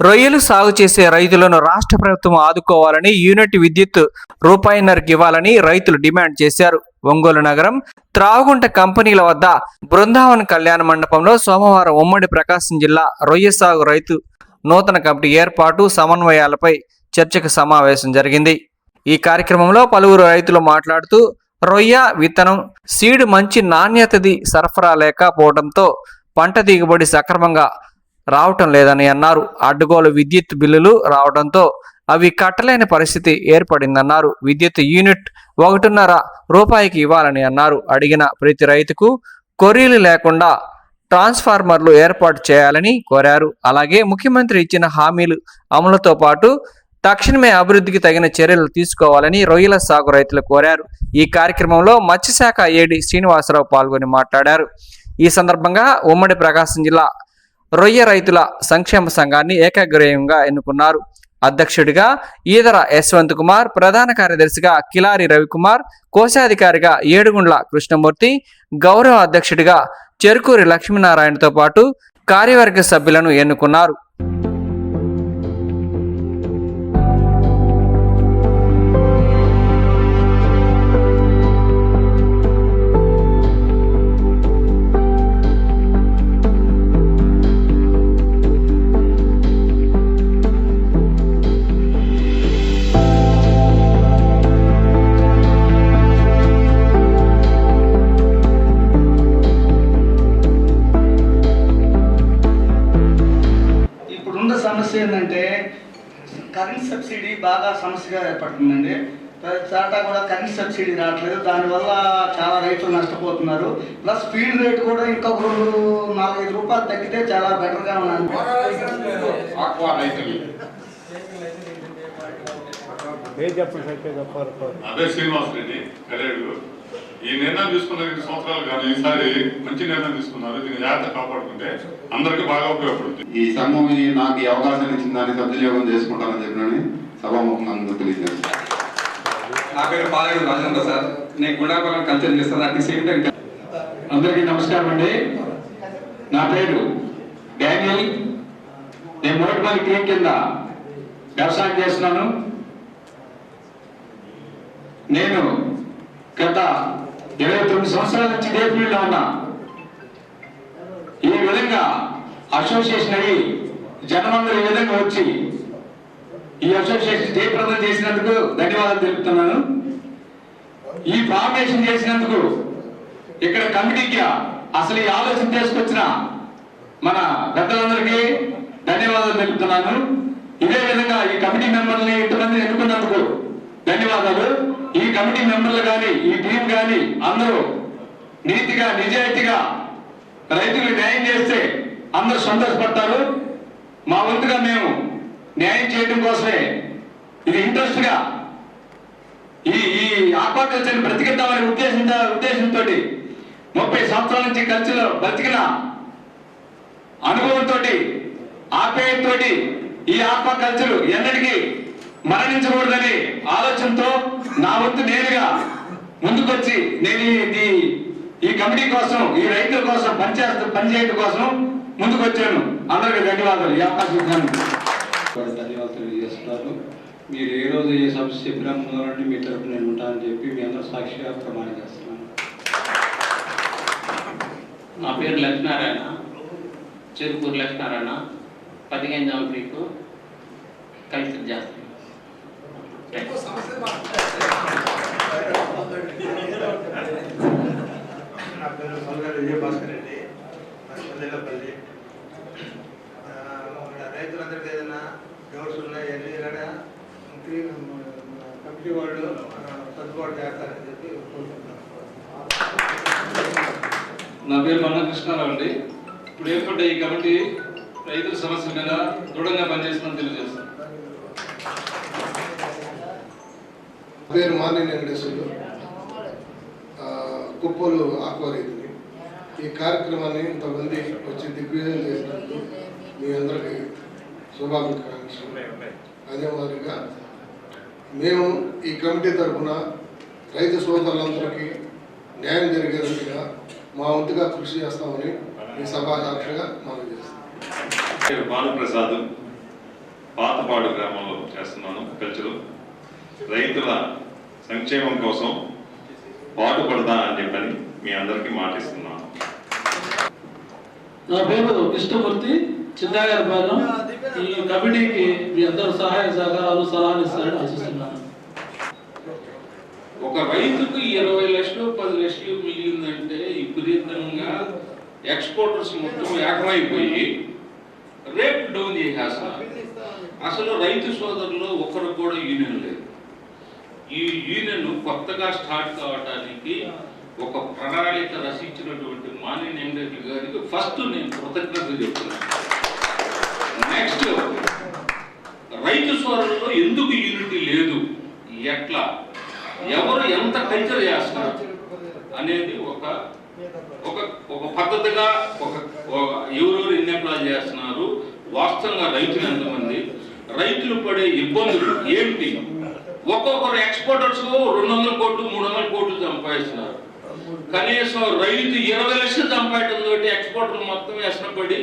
రొయ్యలు సాగు చేసే రైతులను రాష్ట్ర ప్రభుత్వం ఆదుకోవాలని యూనిట్ విద్యుత్ రూపాయిన్నరకు ఇవ్వాలని రైతులు డిమాండ్ చేశారు. ఒంగోలు నగరం త్రాగుంట కంపెనీల వద్ద బృందావన్ కళ్యాణ మండపంలో సోమవారం ఉమ్మడి ప్రకాశం జిల్లా రొయ్య సాగు రైతు నూతన కమిటీ ఏర్పాటు సమన్వయాలపై చర్చకు సమావేశం జరిగింది. ఈ కార్యక్రమంలో పలువురు రైతులు మాట్లాడుతూ రొయ్య విత్తనం సీడ్ మంచి నాణ్యతది సరఫరా లేకపోవడంతో పంట దిగుబడి సక్రమంగా రావటం లేదని అన్నారు. అడ్డుగోలు విద్యుత్ బిల్లులు రావడంతో అవి కట్టలేని పరిస్థితి ఏర్పడిందన్నారు. విద్యుత్ యూనిట్ ఒకటిన్నర రూపాయికి ఇవ్వాలని అన్నారు. అడిగిన ప్రతి రైతుకు కొర్రీలు లేకుండా ట్రాన్స్ఫార్మర్లు ఏర్పాటు చేయాలని కోరారు. అలాగే ముఖ్యమంత్రి ఇచ్చిన హామీలు అమలుతో పాటు తక్షణమే అభివృద్ధికి తగిన చర్యలు తీసుకోవాలని రొయ్యల సాగు రైతులు కోరారు. ఈ కార్యక్రమంలో మత్స్యశాఖ ఏడి శ్రీనివాసరావు పాల్గొని మాట్లాడారు. ఈ సందర్భంగా ఉమ్మడి ప్రకాశం జిల్లా రొయ్య రైతుల సంక్షేమ సంఘాన్ని ఏకాగ్రయంగా ఎన్నుకున్నారు. అధ్యక్షుడిగా ఈదర యశ్వంత్ కుమార్ ప్రధాన కార్యదర్శిగా కిలారి రవికుమార్ కోశాధికారిగా ఏడుగుండ్ల కృష్ణమూర్తి గౌరవ అధ్యక్షుడిగా చెరుకూరి లక్ష్మీనారాయణతో పాటు కార్యవర్గ సభ్యులను ఎన్నుకున్నారు. ప్రతి చాటా కూడా కరెంట్ సబ్సిడీ రావట్లేదు. దానివల్ల చాలా రైతులు నష్టపోతున్నారు. ప్లస్ ఫీడ్ రేట్ కూడా ఇంకొక రెండు నాలుగైదు రూపాయలు తగ్గితే చాలా బెటర్గా ఉన్నాను అదే శ్రీనివాస్ రెడ్డి కరేడు ఈ నిర్ణయం తీసుకున్న రెండు సంవత్సరాలు కానీ ఈసారి మంచి నిర్ణయం తీసుకున్నారు. దీన్ని జాగ్రత్త కాపాడుకుంటే అందరికీ బాగా ఉపయోగపడుతుంది. ఈ సంఘం నాకు ఈ అవకాశం ఇచ్చిన దాన్ని సద్వినియోగం చేసుకుంటానని చెప్పినని సభాముఖంగా అందరూ తెలియజేస్తాను నా పేరు పాలేడు రాజేంద్ర సార్ నేను గుండాపురం కల్చర్ చేస్తాను అట్ ది సేమ్ టైం అందరికీ నమస్కారం అండి. నా పేరు డానియల్. నేను మోటిపల్లి క్రీక్ కింద వ్యవసాయం చేస్తున్నాను. నేను గత ఇరవై తొమ్మిది సంవత్సరాల నుంచి ఇదే ఫీల్డ్లో ఉన్నా. ఈ విధంగా అసోసియేషన్ అయ్యి జనమందరూ ఈ విధంగా వచ్చి ఈ అసోసియేషన్ జయప్రదం చేసినందుకు ధన్యవాదాలు తెలుపుతున్నాను. ఈ ఫార్మేషన్ చేసినందుకు ఇక్కడ కమిటీకి అసలు ఈ ఆలోచన తీసుకొచ్చిన మన పెద్దలందరికీ ధన్యవాదాలు తెలుపుతున్నాను. ఇదే విధంగా ఈ కమిటీ మెంబర్ని ఇంతమంది ఎన్నుకున్నందుకు ధన్యవాదాలు. ఈ కమిటీ మెంబర్లు కానీ ఈ టీం కానీ అందరూ నీతిగా నిజాయితీగా రైతులకు న్యాయం చేస్తే అందరూ సంతోషపడతారు. మా వంతుగా మేము న్యాయం చేయడం కోసమే. ఇది ఇంట్రెస్ట్గా ఈ ఈ ఆక్వాకల్చర్ని బ్రతికిద్దామనే ఉద్దేశంతో ఉద్దేశంతో ముప్పై సంవత్సరాల నుంచి కల్చర్ బ్రతికిన అనుభవంతో ఆప్యాయంతో ఈ ఆక్వాకల్చర్ ఎన్నటికీ మరణించకూడదని ఆలోచనతో నా వంతు నేరుగా ముందుకొచ్చి నేను ఈ- ఈ కమిటీ కోసం ఈ రైతుల కోసం పనిచేస్తూ పనిచేయడం కోసం ముందుకొచ్చాను. అందరికీ ధన్యవాదాలు. ఈ అవకాశం ఇచ్చాను మీరు ఏ రోజు ఏ సమస్య చెప్పినా ముందు మీ తరపు నేను ఉంటానని చెప్పి మీ అందరూ సాక్షిగా ప్రమాణం చేస్తున్నాను. నా పేరు లక్ష్మీనారాయణ చెరుకూరు లక్ష్మీనారాయణ పదిహేను జామట్రీకు కలిసి చేస్తాను నా పేరు సొల్లగారి విజయభాస్కర్ రెడ్డి రైతులందరికీ ఏదైనా డౌట్స్ ఉన్నాయి? అన్నీ కూడా మంత్రి కమిటీ వాళ్ళు సర్దుబాటు చేస్తారని చెప్పి కోరుకుంటున్నాను నా పేరు మన్న కృష్ణారావు అండి. ఇప్పుడు ఏర్పడ్డ ఈ కమిటీ రైతుల సమస్యల మీద దృఢంగా పనిచేస్తుందని తెలియజేస్తాను పేరు మాని వెంకటేశ్వర్లు కుప్పలు ఆక్వారీతిని ఈ కార్యక్రమాన్ని ఇంతమంది వచ్చి దిగ్విజయం చేసినందుకు మీ అందరికీ శుభాకాంక్షలు. అదే మాదిరిగా మేము ఈ కమిటీ తరఫున రైతు సోదరులందరికీ న్యాయం జరిగేట్టుగా మా వంతుగా కృషి చేస్తామని మీ సభా సాక్షిగా మనం చేస్తాం. పేరు భానుప్రసాద్ పాతపాడు గ్రామంలో చేస్తున్నాను కల్చరు రైతుల సంక్షేమం కోసం పాటుపడదా అని చెప్పని మీ అందరికీ మాటిస్తున్నాను. నా పేరు కృష్ణమూర్తి చిన్నగారిపాలెం ఈ కమిటీకి మీ అందరూ సహాయ సహకారాలు సలహాలు ఇస్తారని ఆశిస్తున్నాను. ఒక రైతుకు ఇరవై లక్షలు పది లక్షలు మిగిలిందంటే విపరీతంగా ఎక్స్పోర్టర్స్ మొత్తం ఏకమైపోయి రేట్ డౌన్ చేసేస్తారు అసలు రైతు సోదరులు ఒకరు కూడా యూనియన్ లేదు. ఈ యూనియన్ కొత్తగా స్టార్ట్ కావడానికి ఒక ప్రణాళిక రచించినటువంటి మాని వెంకటరెడ్డి గారికి ఫస్ట్ నేను కృతజ్ఞత చెప్తున్నాను. నెక్స్ట్ రైతు సోదరుల్లో ఎందుకు యూనిటీ లేదు? ఎట్లా? ఎవరు ఎంత కల్చర్ చేస్తున్నారు అనేది ఒక ఒక ఒక పద్ధతిగా ఒక ఎవరెవరు ఎన్ని ఎకరాలు చేస్తున్నారు? వాస్తవంగా రైతులు ఎంతమంది? రైతులు పడే ఇబ్బందులు ఏంటి? ఒక్కొక్కరు ఎక్స్పోర్టర్స్ రెండు వందల కోట్లు మూడు వందల కోట్లు సంపాదిస్తున్నారు. కనీసం రైతు ఇరవై లక్షలు సంపాదటం తోటి ఎక్స్పోర్టర్లు మొత్తం వ్యసన పడి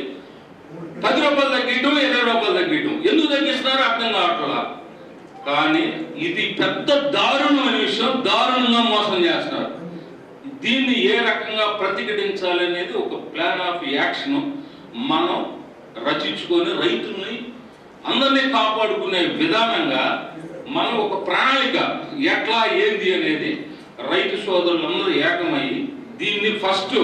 పది రూపాయలు తగ్గించడం ఇరవై రూపాయలు తగ్గించడం ఎందుకు తగ్గిస్తున్నారో? అర్థం కావట్లా. కానీ ఇది పెద్ద దారుణమైన విషయం దారుణంగా మోసం చేస్తున్నారు. దీన్ని ఏ రకంగా ప్రతిఘటించాలి అనేది ఒక ప్లాన్ ఆఫ్ యాక్షన్. మనం రచించుకొని రైతుల్ని అందరినీ కాపాడుకునే విధానంగా మనం ఒక ప్రణాళిక ఎట్లా ఏంది అనేది రైతు సోదరులందరూ ఏకమయ్యి దీన్ని ఫస్ట్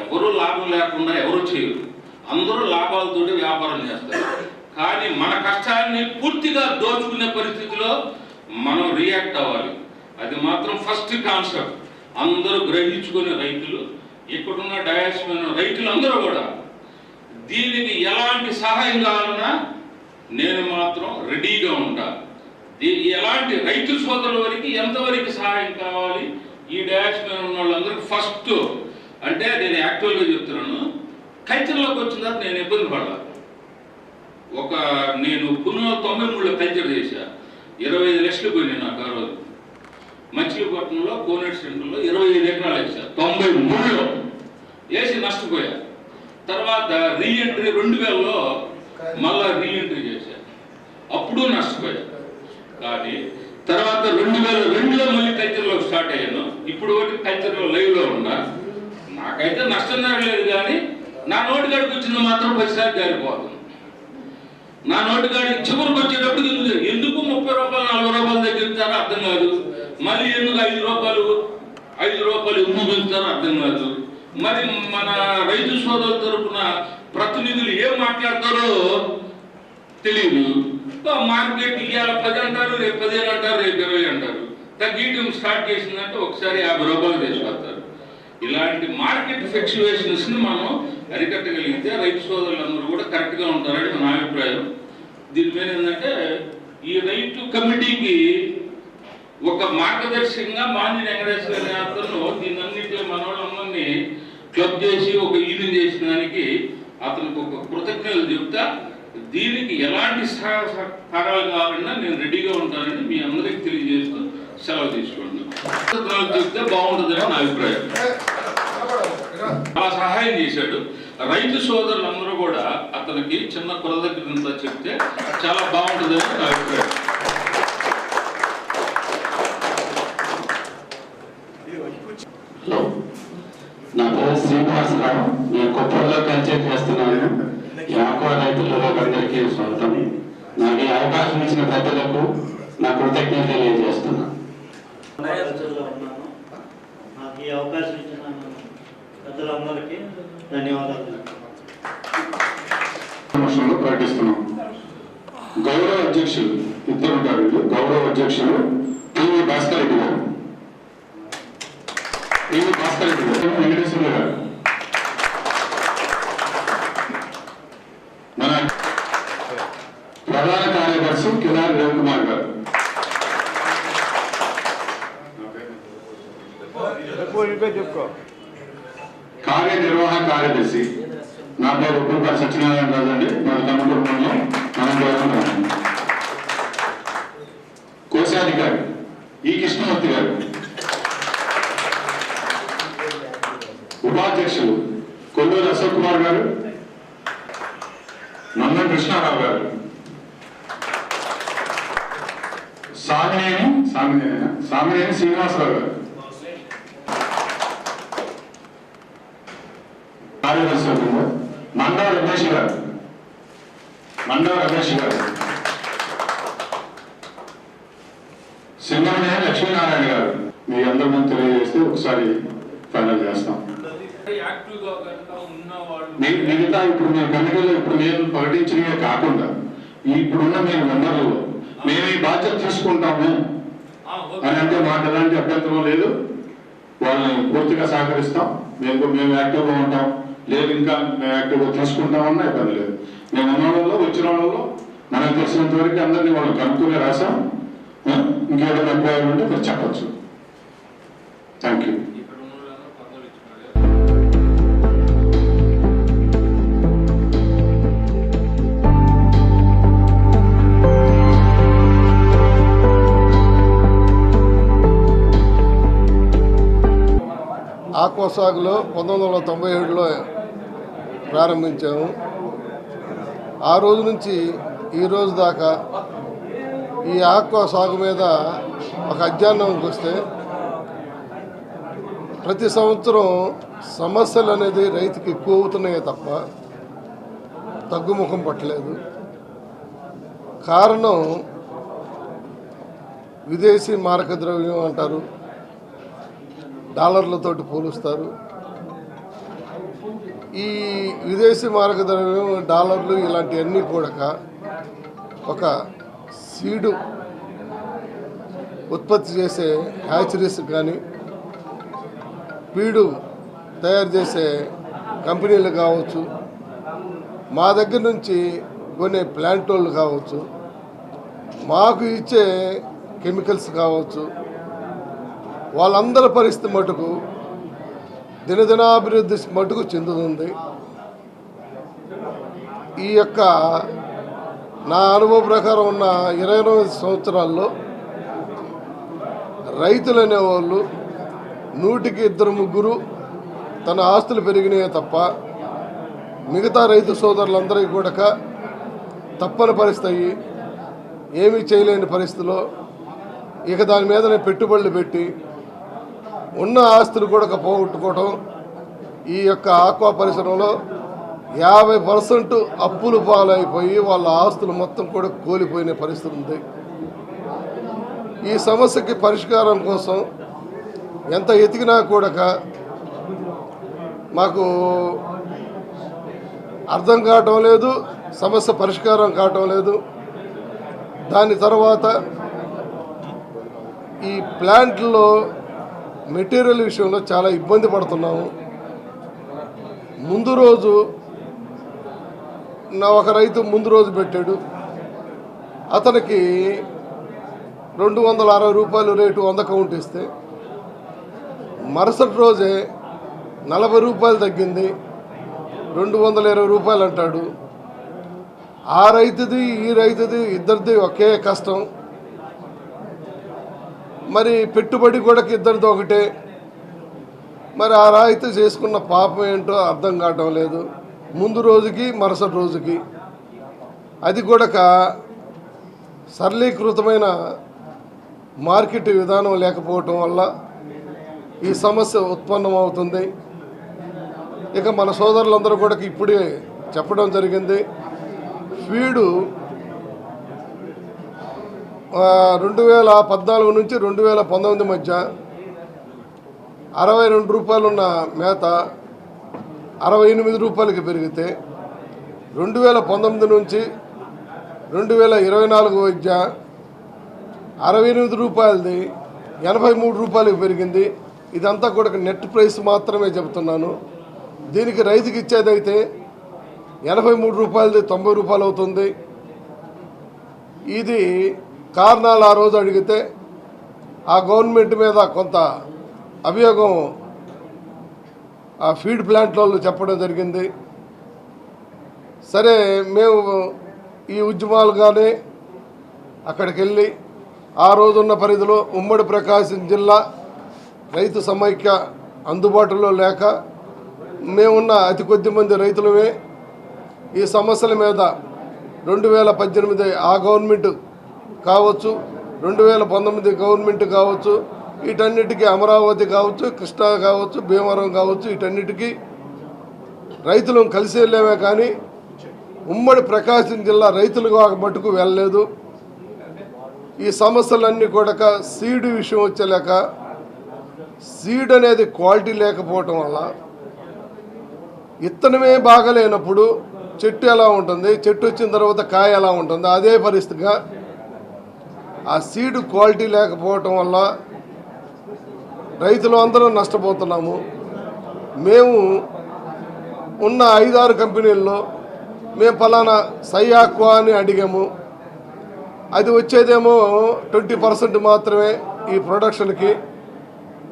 ఎవరు లాభం లేకుండా ఎవరు చేయరు. అందరూ లాభాలతోటి వ్యాపారం చేస్తారు. కానీ మన కష్టాన్ని పూర్తిగా దోచుకునే పరిస్థితిలో మనం రియాక్ట్ అవ్వాలి. అది మాత్రం ఫస్ట్ కాన్సెప్ట్ అందరూ గ్రహించుకునే రైతులు ఇక్కడున్న డయాస్మైన రైతులందరూ కూడా దీనికి ఎలాంటి సహాయం కావాలన్నా నేను మాత్రం రెడీగా ఉంటా. దీ- ఎలాంటి రైతు సోదరుల వరకు ఎంతవరకు సహాయం కావాలి? ఈ డాష్ ఉన్న వాళ్ళందరికీ ఫస్ట్ అంటే నేను యాక్చువల్గా చెప్తున్నాను. కల్చర్లోకి వచ్చిన తర్వాత నేను ఇబ్బంది పడ్డా ఒక నేను పునో తొంభై మూడులో కల్చర్ చేశా. ఇరవై ఐదు లక్షలు పోయినాయి నాకు ఆ రోజు. మచిలీపట్నంలో కోనేట్ సెంటర్లో ఇరవై ఐదు ఎకరాలు వేసా తొంభై మూడులో. వేసి నష్టపోయా. తర్వాత రీఎంట్రీ రెండు వేలలో మళ్ళా రీఎంట్రీ చేశా. అప్పుడు నష్టపోయా. కానీ తర్వాత రెండు వేల రెండులో మళ్ళీ కల్చర్లో స్టార్ట్ అయ్యాను. ఇప్పుడు ఒకటి కల్చర్లో లైవ్లో ఉన్నా. నాకైతే నష్టం జరగలేదు కానీ నా నోటి కాడికి వచ్చిన మాత్రం పదిసారి జారిపోతుంది నా నోటి కాడికి చివరికి వచ్చేటప్పుడు ఎందుకు ఎందుకు ముప్పై రూపాయలు నలభై రూపాయలు తగ్గిస్తారో అర్థం కాదు. మళ్ళీ ఎందుకు ఐదు రూపాయలు ఐదు రూపాయలు ఎందుకు పెంచుతారో అర్థం కాదు. మరి మన రైతు సోదరుల తరపున ప్రతినిధులు ఏం మాట్లాడతారో తెలియదు. మార్కెట్ ఇవాళ పది అంటారు రేపు పదిహేను అంటారు రేపు ఇరవై అంటారు. తగ్గీయటం స్టార్ట్ చేసిందంటే ఒకసారి యాభై రూపాయలు తీసుకొస్తారు ఇలాంటి మార్కెట్ ఫ్లక్చువేషన్స్ని మనం అరికట్టగలిగితే రైతు సోదరులందరూ కూడా కరెక్ట్గా ఉంటారని నా అభిప్రాయం. దీని మీద ఏంటంటే ఈ రైతు కమిటీకి ఒక మార్గదర్శకంగా మాంజి వెంకటేశ్వర అనే అతను దీనన్నింటిలో మనోళ్ళందరినీ క్లబ్ చేసి ఒక యూనియన్ చేసిన దానికి అతనికి ఒక కృతజ్ఞతలు చెప్తా దీనికి ఎలాంటి సహకారాలు కావాలన్నా నేను రెడీగా ఉంటానని మీ అందరికి తెలియజేస్తూ సెలవు తీసుకోండి. చెప్తే బాగుంటుందని నా అభిప్రాయం. చాలా సహాయం చేశాడు. రైతు సోదరులందరూ కూడా అతనికి చిన్న కృతజ్ఞత చెప్తే చాలా బాగుంటుందని నా అభిప్రాయం. హలో నా పేరు శ్రీనివాసరావు నేను కొప్పల్లో కల్చర్ చేస్తున్నాను ఆక్వా రైతులందరికీ సొంతం నాకు ఈ అవకాశం ఇచ్చిన పెద్దలకు నా కృతజ్ఞత తెలియజేస్తున్నాను. ఈ అవకాశం ఇచ్చిన పెద్దలందరికీ ధన్యవాదాలు. ప్రకటిస్తున్నాం. గౌరవ అధ్యక్షులు ఇద్దరు ఉంటారు. గౌరవ అధ్యక్షులు పివి భాస్కర్ రెడ్డి గారు. పివి భాస్కర్ రెడ్డి గారు వెంకటేశ్వర గారు. మన ప్రధాన కార్యదర్శి కిలారి రవికుమార్ గారు. కార్యనిర్వాహక కార్యదర్శి నా పేరు ఉప్పుపాటి సత్యనారాయణ రాజు అండి. మన తమ్ముడు మండలం అనంతపురం కోశాది గారు ఈ కృష్ణమూర్తి గారు. ఉపాధ్యక్షులు కొల్లూరు అశోక్ కుమార్ గారు నందన్ కృష్ణారావు గారు. సామినేని సామినేని? సామినేని శ్రీనివాసరావు గారు. మిగతా ఇప్పుడు మీ కమిటీలో ఇప్పుడు నేను ప్రకటించినవే కాకుండా ఇప్పుడున్న మీ మెంబర్లలో మేము ఈ బాధ్యత తీసుకుంటాము అని అంటే మాకు ఎలాంటి అభ్యంతరం లేదు. వాళ్ళని పూర్తిగా సహకరిస్తాం. మేము మేము యాక్టివ్గా ఉంటాం. లేదు ఇంకా మేము యాక్టివ్గా తీసుకుంటామన్నా ఇబ్బంది లేదు. మేము ఉన్న వాళ్ళలో వచ్చిన వాళ్ళలో మనకు తెలిసినంత వరకు అందరినీ వాళ్ళు కనుక్కునే రాసాం? ఇంకేదైనా అభిప్రాయాలు ఉంటే మీరు చెప్పచ్చు. థ్యాంక్ యూ ఆక్వా సాగులో పంతొమ్మిది వందల తొంభై ఏడులో ప్రారంభించాము. ఆ రోజు నుంచి ఈ రోజు దాకా ఈ ఆక్వా సాగు మీద ఒక అధ్యయనంకి వస్తే ప్రతి సంవత్సరం సమస్యలు అనేది రైతుకి ఎక్కువ అవుతున్నాయే తప్ప తగ్గుముఖం పట్టలేదు. కారణం విదేశీ మారక ద్రవ్యం అంటారు. డాలర్లతోటి పోలుస్తారు. ఈ విదేశీ మారక ద్రవ్యం డాలర్లు ఇలాంటివన్నీ కూడా ఒక సీడు ఉత్పత్తి చేసే హ్యాచరీస్ కానీ పీడు తయారు చేసే కంపెనీలు కావచ్చు మా దగ్గర నుంచి కొనే ప్లాంట్ వాళ్ళు కావచ్చు మాకు ఇచ్చే కెమికల్స్ కావచ్చు వాళ్ళందరి పరిస్థితి మటుకు దినదినాభివృద్ధి మటుకు చెందుతుంది. ఈ యొక్క నా అనుభవ ప్రకారం ఉన్న ఇరవై ఎనిమిది సంవత్సరాల్లో రైతులు అనేవాళ్ళు నూటికి ఇద్దరు ముగ్గురు తన ఆస్తులు పెరిగినాయే తప్ప మిగతా రైతు సోదరులందరికీ కూడా తప్పని పరిస్థితి ఏమీ చేయలేని పరిస్థితిలో ఇక దాని మీద పెట్టుబడులు పెట్టి ఉన్న ఆస్తులు కూడా పోగొట్టుకోవడం ఈ యొక్క ఆక్వా పరిశ్రమలో యాభై పర్సెంట్ అప్పులు పాలైపోయి వాళ్ళ ఆస్తులు మొత్తం కూడా కోల్పోయిన పరిస్థితి ఉంది. ఈ సమస్యకి పరిష్కారం కోసం ఎంత ఎతికినా కూడా మాకు అర్థం కావటం లేదు సమస్య పరిష్కారం కావటం లేదు. దాని తర్వాత ఈ ప్లాంట్లో మెటీరియల్ విషయంలో చాలా ఇబ్బంది పడుతున్నాము. ముందు రోజు నా ఒక రైతు ముందు రోజు పెట్టాడు. అతనికి రెండు వందల అరవై రూపాయలు రేటు వంద కౌంట్ ఇస్తే మరుసటి రోజే నలభై రూపాయలు తగ్గింది. రెండు వందల ఇరవై రూపాయలు అంటాడు. ఆ రైతుది ఈ రైతుది ఇద్దరిది ఒకే కష్టం. మరి పెట్టుబడి కూడా ఇద్దరితో ఒకటే. మరి ఆ రాయితీ చేసుకున్న పాపం ఏంటో అర్థం కావటం లేదు. ముందు రోజుకి మరుసటి రోజుకి. అది కూడా సరళీకృతమైన మార్కెట్ విధానం లేకపోవటం వల్ల ఈ సమస్య ఉత్పన్నమవుతుంది. ఇక మన సోదరులందరూ కూడా ఇప్పుడే చెప్పడం జరిగింది. ఫీడు రెండు వేల పద్నాలుగు నుంచి రెండు వేల పంతొమ్మిది మధ్య అరవై రెండు రూపాయలున్న మేత అరవై ఎనిమిది రూపాయలకి పెరిగితే రెండు వేల పంతొమ్మిది నుంచి రెండు వేల ఇరవై నాలుగు మధ్య అరవై ఎనిమిది రూపాయలది ఎనభై మూడు రూపాయలకి పెరిగింది. ఇదంతా కూడా నెట్ ప్రైస్ మాత్రమే చెబుతున్నాను. దీనికి రైతుకి ఇచ్చేదైతే ఎనభై మూడు రూపాయలది తొంభై రూపాయలు అవుతుంది ఇది కారణాలు ఆ రోజు అడిగితే ఆ గవర్నమెంట్ మీద కొంత అభియోగం ఆ ఫీడ్ ప్లాంట్ వాళ్ళు చెప్పడం జరిగింది. సరే మేము ఈ ఉద్యమాలుగానే అక్కడికి వెళ్ళి ఆ రోజున్న పరిధిలో ఉమ్మడి ప్రకాశం జిల్లా రైతు సమైక్య అందుబాటులో లేక మేమున్న అతి కొద్ది మంది రైతులమే ఈ సమస్యల మీద రెండు వేల పద్దెనిమిది ఆ గవర్నమెంట్ కావచ్చు రెండు వేల పంతొమ్మిది గవర్నమెంట్ కావచ్చు వీటన్నిటికీ అమరావతి కావచ్చు కృష్ణా కావచ్చు భీమవరం కావచ్చు వీటన్నిటికీ రైతులను కలిసి వెళ్ళామే కానీ ఉమ్మడి ప్రకాశం జిల్లా రైతులుగా మటుకు వెళ్ళలేదు. ఈ సమస్యలన్నీ కూడా సీడ్ విషయం వచ్చేలేక సీడ్ అనేది క్వాలిటీ లేకపోవటం వల్ల ఇత్తనమే బాగలేనప్పుడు చెట్టు ఎలా ఉంటుంది చెట్టు వచ్చిన తర్వాత కాయ ఎలా ఉంటుంది అదే పరిస్థితిగా ఆ సీడ్ క్వాలిటీ లేకపోవటం వల్ల రైతులు అందరం నష్టపోతున్నాము. మేము ఉన్న ఐదారు కంపెనీల్లో మేము ఫలానా సయ్యాక్వా అని అడిగాము. అది వచ్చేదేమో ట్వంటీ పర్సెంట్ మాత్రమే ఈ ప్రొడక్షన్కి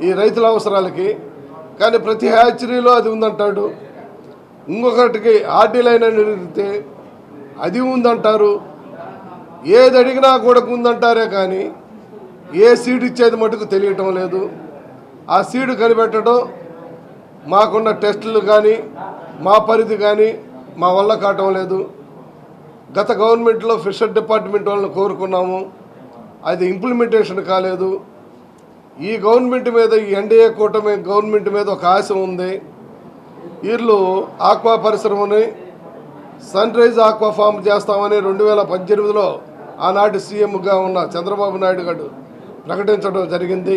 ఈ రైతుల అవసరాలకి. కానీ ప్రతి హ్యాచరీలో అది ఉందంటాడు. ఇంకొకటికి ఆర్డీ లైన్ అని అడిగితే అది ఉందంటారు. ఏది అడిగినా కూడా ఉందంటారే కానీ ఏ సీడ్ ఇచ్చేది మటుకు తెలియటం లేదు. ఆ సీడ్ కనిపెట్టడం మాకున్న టెస్టులు కానీ మా పరిధి కానీ మా వల్ల కావటం లేదు. గత గవర్నమెంట్లో ఫిషర్ డిపార్ట్మెంట్ వాళ్ళని కోరుకున్నాము. అది ఇంప్లిమెంటేషన్ కాలేదు. ఈ గవర్నమెంట్ మీద ఈ ఎన్డీఏ కూటమి గవర్నమెంట్ మీద ఒక ఆశ ఉంది. వీళ్ళు ఆక్వా పరిశ్రమని సన్ రైజ్ ఆక్వా ఫామ్ చేస్తామని రెండు వేల పద్దెనిమిదిలో ఆనాటి సీఎంగా ఉన్న చంద్రబాబు నాయుడు గారు ప్రకటించడం జరిగింది.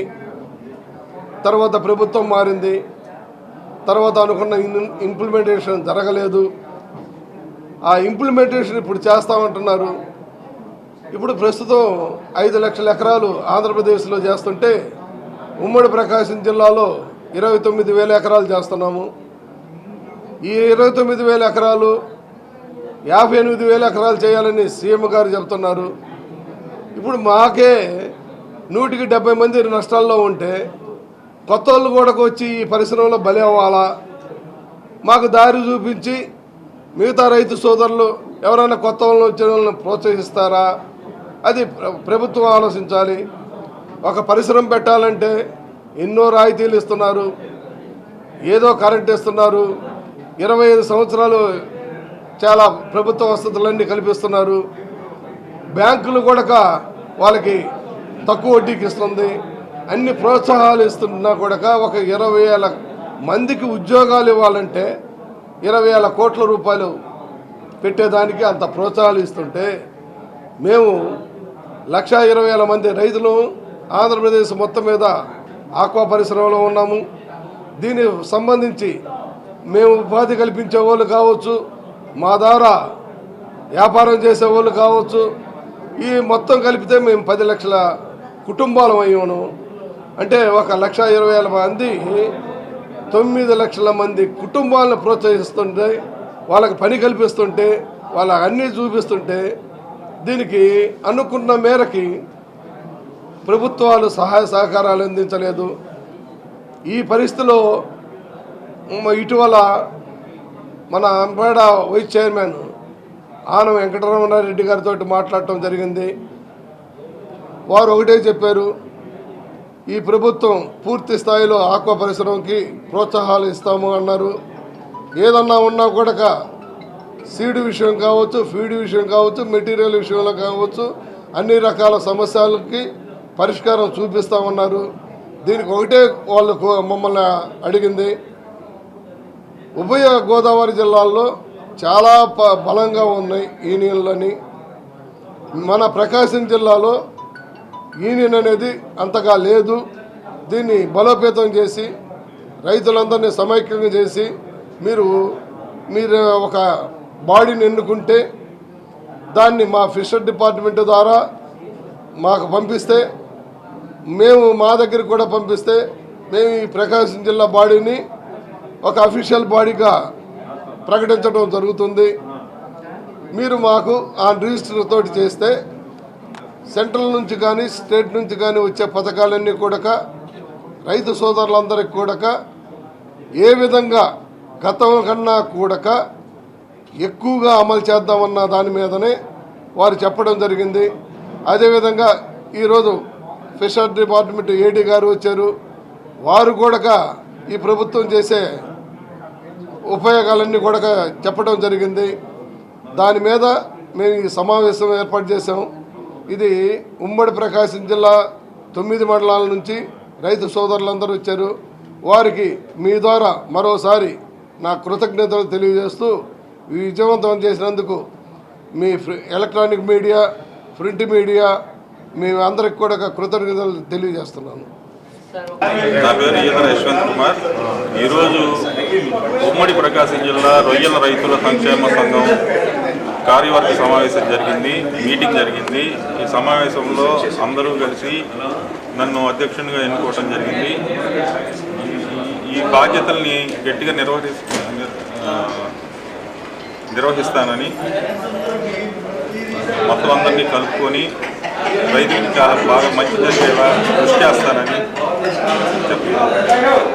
తర్వాత ప్రభుత్వం మారింది. తర్వాత అనుకున్న ఇంప్లిమెంటేషన్ జరగలేదు. ఆ ఇంప్లిమెంటేషన్ ఇప్పుడు చేస్తామంటున్నారు. ఇప్పుడు ప్రస్తుతం ఐదు లక్షల ఎకరాలు ఆంధ్రప్రదేశ్లో చేస్తుంటే ఉమ్మడి ప్రకాశం జిల్లాలో ఇరవై తొమ్మిది వేల ఎకరాలు చేస్తున్నాము. ఈ ఇరవై తొమ్మిది వేల ఎకరాలు యాభై ఎనిమిది వేల ఎకరాలు చేయాలని సీఎం గారు చెప్తున్నారు. ఇప్పుడు మాకే నూటికి డెబ్బై మంది నష్టాల్లో ఉంటే కొత్త వాళ్ళు కూడా వచ్చి ఈ పరిశ్రమలో బలి అవ్వాలా? మాకు దారి చూపించి మిగతా రైతు సోదరులు ఎవరైనా కొత్త వాళ్ళు వచ్చిన వాళ్ళని ప్రోత్సహిస్తారా? అది ప్రభుత్వం ఆలోచించాలి. ఒక పరిశ్రమ పెట్టాలంటే ఎన్నో రాయితీలు ఇస్తున్నారు. ఏదో కరెంట్ ఇస్తున్నారు. ఇరవై ఐదు సంవత్సరాలు చాలా ప్రభుత్వ వసతులన్నీ కల్పిస్తున్నారు. బ్యాంకులు కూడా వాళ్ళకి తక్కువ వడ్డీకి ఇస్తుంది. అన్ని ప్రోత్సాహాలు ఇస్తున్నా కూడా ఒక ఇరవై వేల మందికి ఉద్యోగాలు ఇవ్వాలంటే ఇరవై వేల కోట్ల రూపాయలు పెట్టేదానికి అంత ప్రోత్సాహాలు ఇస్తుంటే మేము లక్ష ఇరవై వేల మంది రైతులు ఆంధ్రప్రదేశ్ మొత్తం మీద ఆక్వా పరిశ్రమలో ఉన్నాము. దీనికి సంబంధించి మేము ఉపాధి కల్పించే వాళ్ళు కావచ్చు మా ద్వారా వ్యాపారం చేసే వాళ్ళు కావచ్చు ఈ మొత్తం కలిపితే మేము పది లక్షల కుటుంబాలం అయ్యాను. అంటే ఒక లక్ష ఇరవై వేల మంది తొమ్మిది లక్షల మంది కుటుంబాలను ప్రోత్సహిస్తుంటే వాళ్ళకి పని కల్పిస్తుంటే వాళ్ళ అన్నీ చూపిస్తుంటే దీనికి అనుకున్న మేరకి ప్రభుత్వాలు సహాయ సహకారాలు అందించలేదు. ఈ పరిస్థితిలో ఇటీవల మన అంపేడ వైస్ చైర్మన్ ఆన వెంకటరమణారెడ్డి గారితో మాట్లాడటం జరిగింది. వారు ఒకటే చెప్పారు ఈ ప్రభుత్వం పూర్తి స్థాయిలో ఆక్వా పరిశ్రమకి ప్రోత్సాహాలు ఇస్తాము అన్నారు. ఏదన్నా ఉన్నా కూడా సీడ్ విషయం కావచ్చు ఫీడ్ విషయం కావచ్చు మెటీరియల్ విషయంలో కావచ్చు అన్ని రకాల సమస్యలకి పరిష్కారం చూపిస్తామన్నారు. దీనికి ఒకటే వాళ్ళు మమ్మల్ని అడిగింది. ఉభయ గోదావరి జిల్లాల్లో చాలా ప- బలంగా ఉన్నాయి యూనియన్లని మన ప్రకాశం జిల్లాలో యూనియన్ అనేది అంతగా లేదు. దీన్ని బలోపేతం చేసి రైతులందరినీ సమైక్యంగా చేసి మీరు మీరు ఒక బాడీని ఎన్నుకుంటే దాన్ని మా ఫిషర్ డిపార్ట్మెంట్ ద్వారా మాకు పంపిస్తే మేము మా దగ్గరికి కూడా పంపిస్తే మేము ఈ ప్రకాశం జిల్లా బాడీని ఒక అఫీషియల్ బాడీగా ప్రకటించడం జరుగుతుంది. మీరు మాకు ఆ రిజిస్టర్ తోటి చేస్తే సెంట్రల్ నుంచి కానీ స్టేట్ నుంచి కానీ వచ్చే పథకాలన్నీ కూడా రైతు సోదరులందరికీ కూడా ఏ విధంగా గతం కన్నా కూడక ఎక్కువగా అమలు చేద్దామన్న దాని మీదనే వారు చెప్పడం జరిగింది. అదేవిధంగా ఈరోజు ఫిషర్ డిపార్ట్మెంట్ ఏడీ గారు వచ్చారు. వారు కూడా ఈ ప్రభుత్వం చేసే ఉపయోగాలన్నీ కూడా చెప్పడం జరిగింది. దాని మీద మేము ఈ సమావేశం ఏర్పాటు చేశాం. ఇది ఉమ్మడి ప్రకాశం జిల్లా తొమ్మిది మండలాల నుంచి రైతు సోదరులందరూ వచ్చారు. వారికి మీ ద్వారా మరోసారి నా కృతజ్ఞతలు తెలియజేస్తూ విజయవంతం చేసినందుకు మీ ఎలక్ట్రానిక్ మీడియా ప్రింట్ మీడియా మేము అందరికి కూడా కృతజ్ఞతలు తెలియజేస్తున్నాను. నా పేరు ఈతర యశ్వంత్ కుమార్. ఈరోజు ఉమ్మడి ప్రకాశం జిల్లా రొయ్యల రైతుల సంక్షేమ సంఘం కార్యవర్గ సమావేశం జరిగింది మీటింగ్ జరిగింది. ఈ సమావేశంలో అందరూ కలిసి నన్ను అధ్యక్షునిగా ఎన్నుకోవడం జరిగింది. ఈ- బాధ్యతల్ని గట్టిగా నిర్వహి నిర్వహిస్తానని మొత్తం అందరినీ కలుపుకొని రైతులకు చాలా బాగా మంచి జరిగేలా కృషి చేస్తానని చెప్తున్నాను.